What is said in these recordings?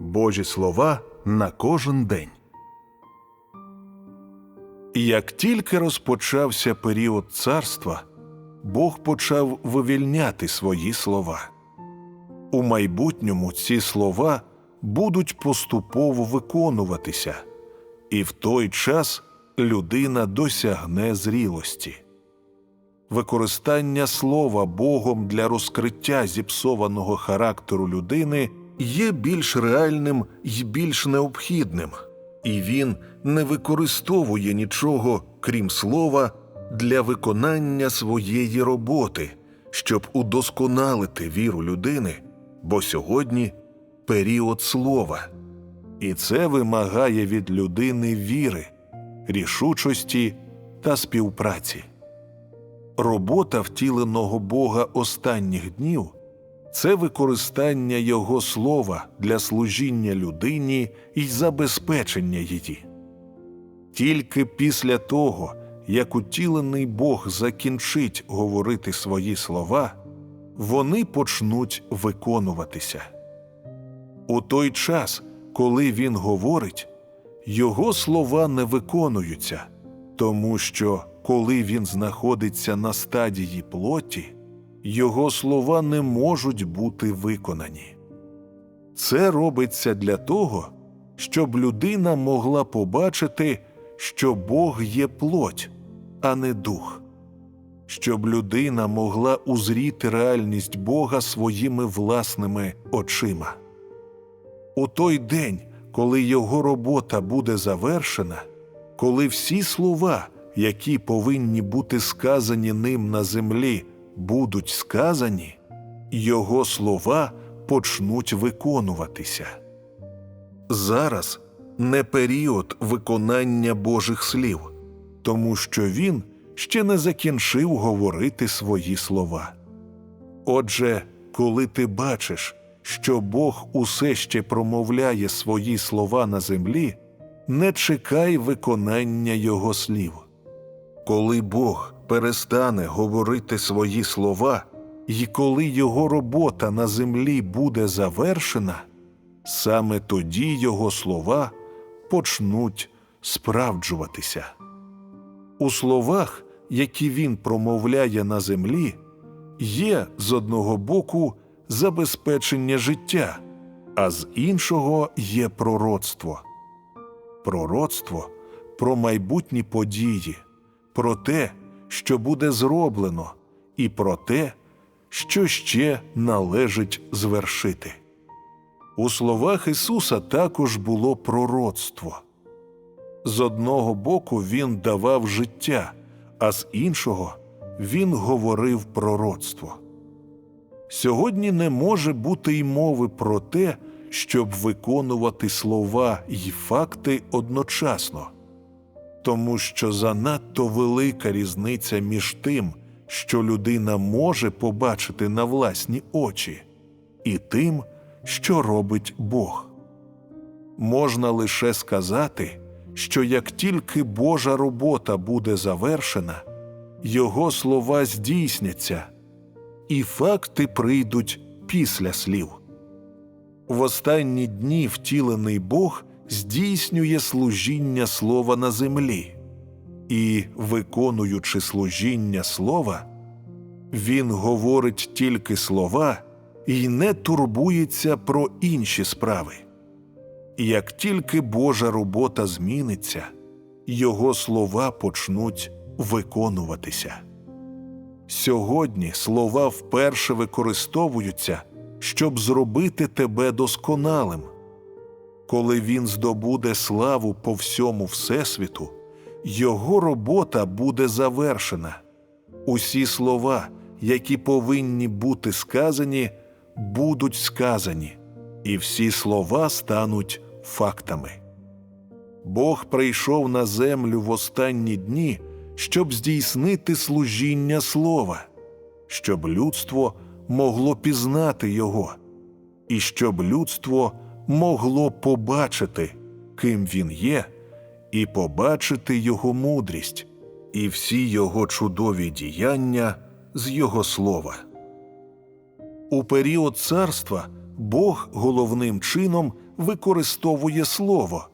Божі слова на кожен день. Як тільки розпочався період царства, Бог почав вивільняти свої слова. У майбутньому ці слова будуть поступово виконуватися, і в той час людина досягне зрілості. Використання слова Богом для розкриття зіпсованого характеру людини є більш реальним і більш необхідним, і він не використовує нічого, крім слова, для виконання своєї роботи, щоб удосконалити віру людини, бо сьогодні період слова, і це вимагає від людини віри, рішучості та співпраці. Робота втіленого Бога останніх днів це використання Його слова для служіння людині і забезпечення її. Тільки після того, як утілений Бог закінчить говорити свої слова, вони почнуть виконуватися. У той час, коли він говорить, його слова не виконуються, тому що коли він знаходиться на стадії плоті, його слова не можуть бути виконані. Це робиться для того, щоб людина могла побачити, що Бог є плоть, а не дух, щоб людина могла узріти реальність Бога своїми власними очима. У той день, коли його робота буде завершена, коли всі слова, які повинні бути сказані ним на землі, будуть сказані, його слова почнуть виконуватися. Зараз не період виконання Божих слів, тому що він ще не закінчив говорити свої слова. Отже, коли ти бачиш, що Бог усе ще промовляє свої слова на землі, не чекай виконання Його слів. Коли Бог перестане говорити свої слова, і коли Його робота на землі буде завершена, саме тоді Його слова почнуть справджуватися. У словах, які він промовляє на землі, є з одного боку забезпечення життя, а з іншого є пророцтво. Пророцтво про майбутні події, про те, що буде зроблено, і про те, що ще належить звершити. У словах Ісуса також було пророцтво. З одного боку Він давав життя, а з іншого Він говорив пророцтво. Сьогодні не може бути й мови про те, щоб виконувати слова й факти одночасно, тому що занадто велика різниця між тим, що людина може побачити на власні очі, і тим, що робить Бог. Можна лише сказати, що як тільки Божа робота буде завершена, Його слова здійсняться, і факти прийдуть після слів. В останні дні втілений Бог здійснює служіння слова на землі, і, виконуючи служіння слова, Він говорить тільки слова і не турбується про інші справи. Як тільки Божа робота зміниться, Його слова почнуть виконуватися. Сьогодні слова вперше використовуються, щоб зробити тебе досконалим. Коли він здобуде славу по всьому Всесвіту, його робота буде завершена. Усі слова, які повинні бути сказані, будуть сказані, і всі слова стануть фактами. Бог прийшов на землю в останні дні, щоб здійснити служіння слова, щоб людство могло пізнати Його, і щоб людство могло побачити, ким він є, і побачити Його мудрість, і всі Його чудові діяння з Його слова. У період царства Бог головним чином використовує слово,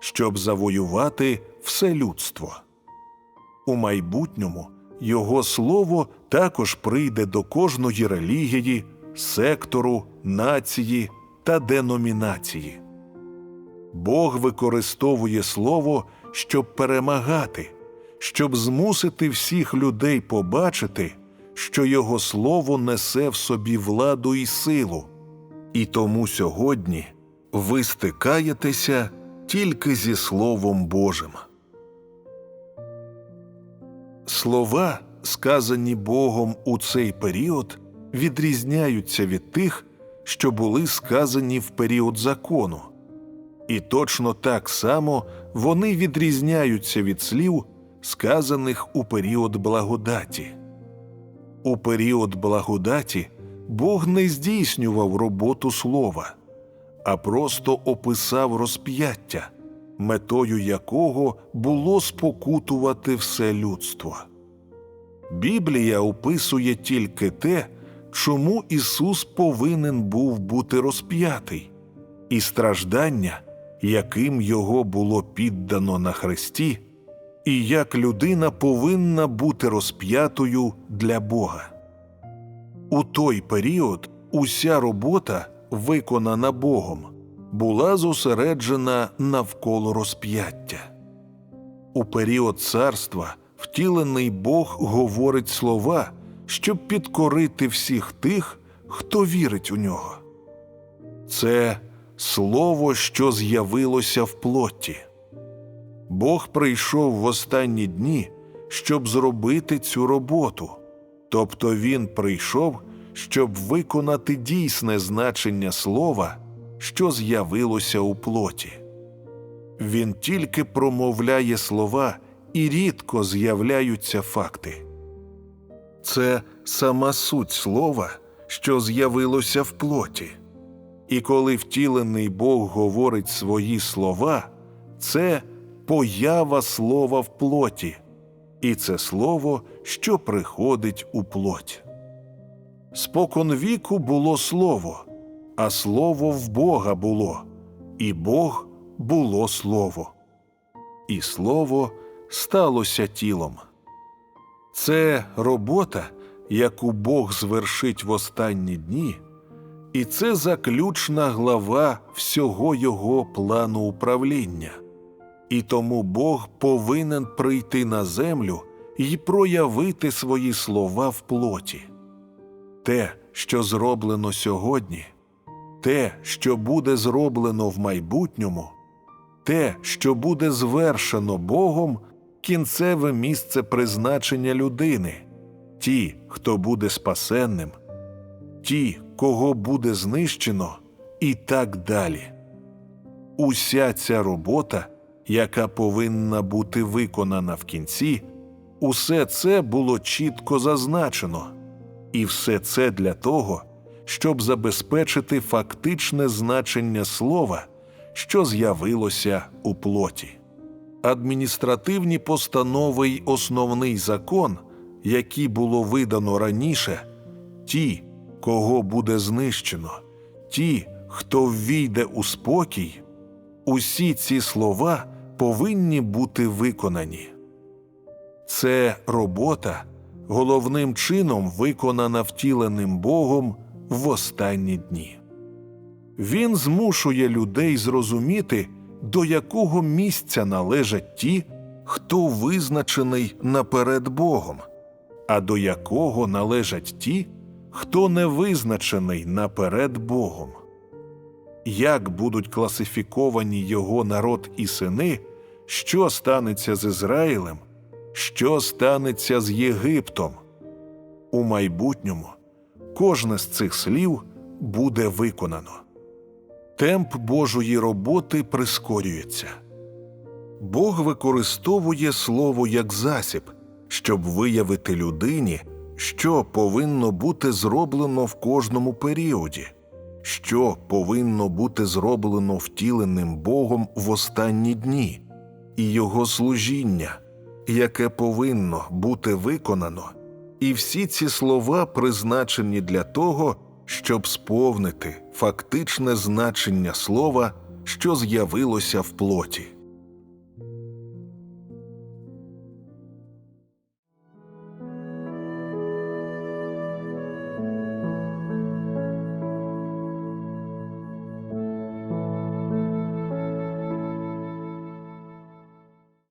щоб завоювати все людство. У майбутньому його слово також прийде до кожної релігії, сектору, нації та деномінації. Бог використовує слово, щоб перемагати, щоб змусити всіх людей побачити, що його слово несе в собі владу і силу. І тому сьогодні ви стикаєтеся тільки зі Словом Божим. Слова, сказані Богом у цей період, відрізняються від тих, що були сказані в період закону. І точно так само вони відрізняються від слів, сказаних у період благодаті. У період благодаті Бог не здійснював роботу слова, а просто описав розп'яття, метою якого було спокутувати все людство. Біблія описує тільки те, чому Ісус повинен був бути розп'ятий, і страждання, яким його було піддано на хресті, і як людина повинна бути розп'ятою для Бога. У той період уся робота, виконана Богом, була зосереджена навколо розп'яття. У період царства втілений Бог говорить слова, щоб підкорити всіх тих, хто вірить у нього. Це слово, що з'явилося в плоті. Бог прийшов в останні дні, щоб зробити цю роботу, тобто Він прийшов, щоб виконати дійсне значення слова, що з'явилося у плоті. Він тільки промовляє слова і рідко з'являються факти. Це сама суть слова, що з'явилося в плоті. І коли втілений Бог говорить свої слова, це поява слова в плоті, і це слово, що приходить у плоть. Спокон віку було слово, а слово в Бога було, і Бог було слово, і слово сталося тілом. Це робота, яку Бог звершить в останні дні, і це заключна глава всього його плану управління. І тому Бог повинен прийти на землю і проявити свої слова в плоті. Те, що зроблено сьогодні, те, що буде зроблено в майбутньому, те, що буде звершено Богом, кінцеве місце призначення людини, ті, хто буде спасенним, ті, кого буде знищено, і так далі. Уся ця робота, яка повинна бути виконана в кінці, усе це було чітко зазначено, і все це для того, щоб забезпечити фактичне значення слова, що з'явилося у плоті. Адміністративні постанови й основний закон, які було видано раніше, ті, кого буде знищено, ті, хто ввійде у спокій, усі ці слова повинні бути виконані. Це робота головним чином виконана втіленим Богом в останні дні. Він змушує людей зрозуміти, до якого місця належать ті, хто визначений наперед Богом, а до якого належать ті, хто не визначений наперед Богом. Як будуть класифіковані його народ і сини, що станеться з Ізраїлем, що станеться з Єгиптом? У майбутньому кожне з цих слів буде виконано. Темп Божої роботи прискорюється. Бог використовує слово як засіб, щоб виявити людині, що повинно бути зроблено в кожному періоді, що повинно бути зроблено втіленим Богом в останні дні, і Його служіння, яке повинно бути виконано, і всі ці слова призначені для того, щоб сповнити фактичне значення слова, що з'явилося в плоті.